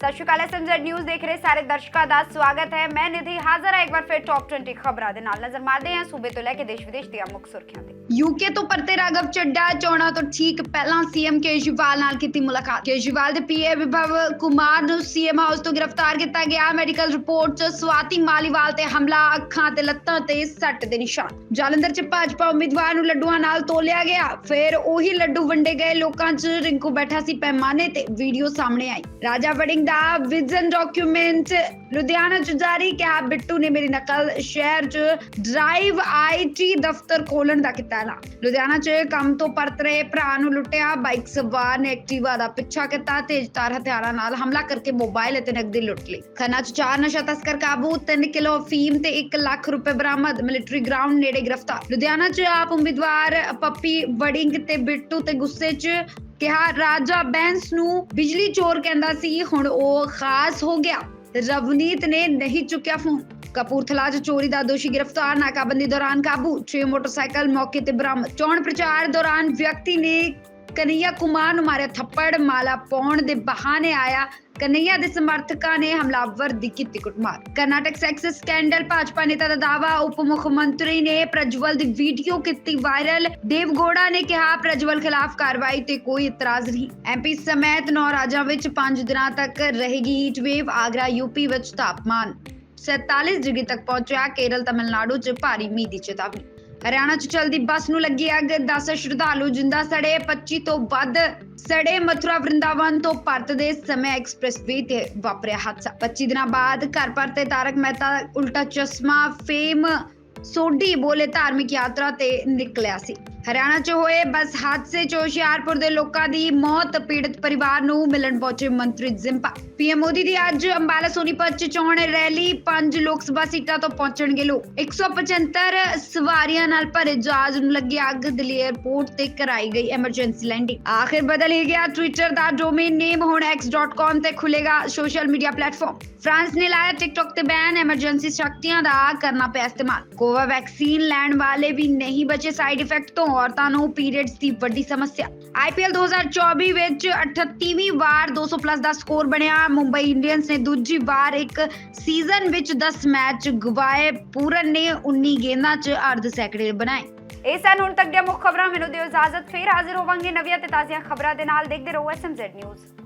ਸਤਿ ਸ਼੍ਰੀ ਅਕਾਲ SMZ news ਦੇਖ ਰਹੇ ਸਾਰੇ ਦਰਸ਼ਕਾਂ ਦਾ ਸਵਾਗਤ ਹੈ। ਮੈਂ ਨਿਧੀ ਹਾਜ਼ਰ ਹਾਂ ਇੱਕ ਵਾਰ ਫਿਰ ਟੌਪ 20 ਖਬਰਾਂ ਦੇ ਨਾਲ। ਨਜ਼ਰ ਮਾਰਦੇ ਹਾਂ ਸੂਬੇ ਤੋਂ ਲੈ ਕੇ ਦੇਸ਼ ਵਿਦੇਸ਼ ਦੀਆਂ ਮੁੱਖ ਸੁਰਖੀਆਂ ਤੇ। ਯੂਕੇ ਤੋਂ ਪਰਤੇ ਰਾਘਵ ਚੱਡਾ, ਚੋਣਾਂ ਤੋਂ ਠੀਕ ਪਹਿਲਾਂ ਸੀਐਮ ਕੇਜਰੀਵਾਲ ਨਾਲ ਕੀਤੀ ਮੁਲਾਕਾਤ। ਕੇਜਰੀਵਾਲ ਦੇ ਪੀਏ ਵਿਭਵ ਕੁਮਾਰ ਨੂੰ ਸੀਐਮ ਹਾਊਸ ਤੋਂ ਗ੍ਰਿਫਤਾਰ ਕੀਤਾ ਗਿਆ। ਮੈਡੀਕਲ ਰਿਪੋਰਟ 'ਚ ਸਵਾਤੀ ਮਾਲੀਵਾਲ ਤੇ ਹਮਲਾ, ਅੱਖਾਂ ਤੇ ਲੱਤਾਂ ਤੇ ਸੱਟ ਦੇ ਨਿਸ਼ਾਨ। ਜਲੰਧਰ 'ਚ ਭਾਜਪਾ ਉਮੀਦਵਾਰ ਨੂੰ ਲੱਡੂਆਂ ਨਾਲ ਤੋਲਿਆ ਗਿਆ। ਫਿਰ ਉਹੀ ਲੱਡੂ ਵੰਡੇ ਗਏ ਲੋਕਾਂ 'ਚ। ਰਿੰਕੂ ਬੈਠਾ ਸੀ ਪੈਮਾਨੇ ਤੇ। ਵੀਡੀਓ ਸਾਹਮਣੇ ਆਈ। ਰਾਜਾ ਵੜਿੰਗ ਦਾ ਵਿਜ਼ਨ ਡਾਕੂਮੈਂਟ ਲੁਧਿਆਣਾ 'ਚ ਜਾਰੀ ਕਿਹਾ ਬਿੱਟੂ ਨੇ ਮੇਰੀ ਨਕਲ ਸ਼ਹਿਰ 'ਚ ਡਰਾਈਵ ਆਈਟੀ ਦਫ਼ਤਰ ਖੋਲਣ ਦਾ ਕੀਤਾ ਐਲਾਨ ਲੁਧਿਆਣਾ 'ਚ ਕੰਮ ਤੋਂ ਪਰਤ ਰਹੇ ਭਰਾ ਨੂੰ ਲੁੱਟਿਆ ਬਾਈਕ ਸਵਾਰ ਨੇ ਐਕਟਿਵਾ ਦਾ ਪਿੱਛਾ ਕੀਤਾ ਤੇਜ਼ਧਾਰ ਹਥਿਆਰਾਂ ਨਾਲ ਹਮਲਾ ਕਰਕੇ ਮੋਬਾਈਲ ਅਤੇ ਨਕਦੀ ਲੁੱਟ ਲਈ ਖੰਨਾ 'ਚ ਚਾਰ ਨਸ਼ਾ ਤਸਕਰ ਕਾਬੂ 3 ਕਿਲੋ ਅਫੀਮ ਤੇ 1 ਲੱਖ ਰੁਪਏ ਬਰਾਮਦ ਮਿਲਟਰੀ ਗਰਾਊਂਡ ਨੇੜੇ ਗ੍ਰਿਫਤਾਰ ਲੁਧਿਆਣਾ 'ਚ ਆਪ ਉਮੀਦਵਾਰ ਪੱਪੀ ਵੜਿੰਗ ਤੇ ਬਿੱਟੂ ਤੇ ਗੁੱਸੇ 'ਚ ਕਿਹਾ, ਰਾਜਾ ਬੈਂਸ ਨੂੰ ਬਿਜਲੀ ਚੋਰ ਕਹਿੰਦਾ ਸੀ, ਹੁਣ ਉਹ ਖਾਸ ਹੋ ਗਿਆ। ਰਵਨੀਤ ਨੇ ਨਹੀਂ ਚੁੱਕਿਆ ਫੋਨ। ਕਪੂਰਥਲਾ 'ਚ ਚੋਰੀ ਦਾ ਦੋਸ਼ੀ ਗ੍ਰਿਫਤਾਰ, ਨਾਕਾਬੰਦੀ ਦੌਰਾਨ ਕਾਬੂ। 6 ਮੋਟਰਸਾਈਕਲ ਮੌਕੇ ਤੇ ਬਰਾਮਦ। ਚੋਣ ਪ੍ਰਚਾਰ ਦੌਰਾਨ ਵਿਅਕਤੀ ਨੇ ਕਨਈਆ ਕੁਮਾਰ ਨੂੰ ਮਾਰਿਆ ਥੱਪੜ, ਮਾਲਾ ਪਾਉਣ ਦੇ ਬਹਾਨੇ ਆਇਆ। ਕਨਈਆ ਦੇ ਸਮਰਥਕਾਂ ਨੇ ਹਮਲਾਵਰ ਦੀ ਕੀਤੀ ਕੁੱਟਮਾਰ। ਕਰਨਾਟਕ ਸੈਕਸ ਸਕੈਂਡਲ, ਭਾਜਪਾ ਨੇਤਾ ਦਾ ਦਾਵਾ ਉਪ ਮੁੱਖ ਮੰਤਰੀ ਨੇ ਪ੍ਰਜਵਲ ਦੀ ਵੀਡੀਓ ਕੀਤੀ ਵਾਇਰਲ। ਦੇਵ ਗੌੜਾ ਨੇ ਕਿਹਾ, ਪ੍ਰਜਵਲ ਖਿਲਾਫ ਕਾਰਵਾਈ ਤੇ ਕੋਈ ਇਤਰਾਜ਼ ਨਹੀਂ। ਐਮਪੀ ਸਮੇਤ ਨੌ ਰਾਜਾਂ ਵਿੱਚ 5 ਦਿਨਾਂ ਤੱਕ ਰਹੇਗੀ ਹੀਟ ਵੇਵ ਆਗਰਾ ਯੂਪੀ ਵਿੱਚ ਤਾਪਮਾਨ। 47 ਡਿਗਰੀ ਤੱਕ ਪਹੁੰਚਿਆ, ਕੇਰਲ, ਤਮਿਲਨਾਡੂ 'ਚ ਭਾਰੀ ਮੀਂਹ ਦੀ ਚੇਤਾਵਨੀ। ਹਰਿਆਣਾ 'ਚ ਚਲਦੀ ਬੱਸ ਨੂੰ ਲੱਗੀ ਅੱਗ 10 ਸ਼ਰਧਾਲੂ ਜਿੰਦਾ ਸੜੇ 25 ਤੋਂ ਵੱਧ ਸੜੇ ਮਥੁਰਾ ਵਰਿੰਦਾਵਨ ਤੋਂ ਪਰਤਦੇ ਸਮੇਂ ਐਕਸਪ੍ਰੈਸਵੇ ਤੇ ਵਾਪਰਿਆ ਹਾਦਸਾ। 25 ਦਿਨਾਂ ਬਾਅਦ ਘਰ ਪਰਤੇ ਤਾਰਕ ਮਹਿਤਾ ਉਲਟਾ ਚਸ਼ਮਾ, ਫੇਮ, ਸੋਢੀ ਬੋਲੇ ਧਾਰਮਿਕ ਯਾਤਰਾ ਤੇ ਨਿਕਲਿਆ ਸੀ। ਹਰਿਆਣਾ 'ਚ ਹੋਏ ਬੱਸ ਹਾਦਸੇ 'ਚ ਹੁਸ਼ਿਆਰਪੁਰ ਦੇ ਲੋਕਾਂ ਦੀ ਮੌਤ, ਪੀੜਤ ਪਰਿਵਾਰ ਨੂੰ ਮਿਲਣ ਪਹੁੰਚੇ ਮੰਤਰੀ ਜ਼ਿੰਪਾ ਪੀਐਮ ਮੋਦੀ ਦੀ ਅੱਜ ਅੰਬਾਲਾ ਸੋਨੀਪਤ 'ਚ ਚੋਣ ਰੈਲੀ, ਪੰਜ ਲੋਕ ਸਭਾ ਸੀਟਾਂ ਤੋਂ ਪਹੁੰਚਣਗੇ ਲੋਕ। 175 ਸਵਾਰੀਆਂ ਨਾਲ ਭਰੇ ਜਹਾਜ਼ ਨੂੰ ਲੱਗੀ ਅੱਗ, ਦਿੱਲੀ 에ਅਰਪੋਰਟ ਤੇ ਕਰਾਈ ਗਈ ਐਮਰਜੈਂਸੀ ਲੈਂਡਿੰਗ ਆਖਿਰ ਬਦਲ ਹੀ ਗਿਆ ਟਵਿੱਟਰ ਦਾ ਡੋਮੇਨ ਨੇਮ ਹੁਣ x.com ਤੇ ਖੁੱਲੇਗਾ ਸੋਸ਼ਲ ਮੀਡੀਆ ਪਲੇਟਫਾਰਮ ਫਰਾਂਸ ਨੇ ਲਾਇਆ ਟਿਕਟੌਕ ਤੇ ਬੈਨ ਐਮਰਜੈਂਸੀ ਸ਼ਕਤੀਆਂ ਦਾ ਕਰਨਾ ਪਿਆ ਇਸਤੇਮਾਲ। ਕੋਵਾ ਵੈਕਸੀਨ ਲੈਣ ਵਾਲੇ ਵੀ ਨਹੀਂ ਬਚੇ ਸਾਈਡ ਇਫੈਕਟ ਤੋਂ। ਔਰਤਾਂ ਨੂੰ ਪੀਰੀਅਡਸ ਦੀ ਵੱਡੀ ਸਮੱਸਿਆ। ਆਈਪੀਐਲ 2024 ਵਿੱਚ 38ਵੀਂ ਵਾਰ 200 ਪਲੱਸ ਦਾ ਸਕੋਰ ਬਣਿਆ। ਮੁੰਬਈ ਇੰਡੀਅਨਸ ਨੇ ਦੂਜੀ ਵਾਰ ਇੱਕ ਸੀਜ਼ਨ ਵਿੱਚ 10 ਮੈਚ ਗਵਾਏ। ਪੂਰਨ ਨੇ 19 ਗੇਂਦਾਂ 'ਚ ਅਰਧ ਸੈਂਕੜੇ ਬਣਾਏ। ਇਹ ਸਨ ਹੁਣ ਤੱਕ ਦੀਆਂ ਮੁੱਖ ਖਬਰਾਂ। ਮੈਨੂੰ ਦਿਓ ਇਜਾਜ਼ਤ। ਫਿਰ ਹਾਜ਼ਰ ਹੋਵਾਂਗੇ ਨਵੀਆਂ ਤੇ ਤਾਜ਼ੀਆਂ ਖਬਰਾਂ ਦੇ ਨਾਲ। ਦੇਖਦੇ ਰਹੋ ਐਸਐਮਜ਼ੈਡ ਨਿਊਜ਼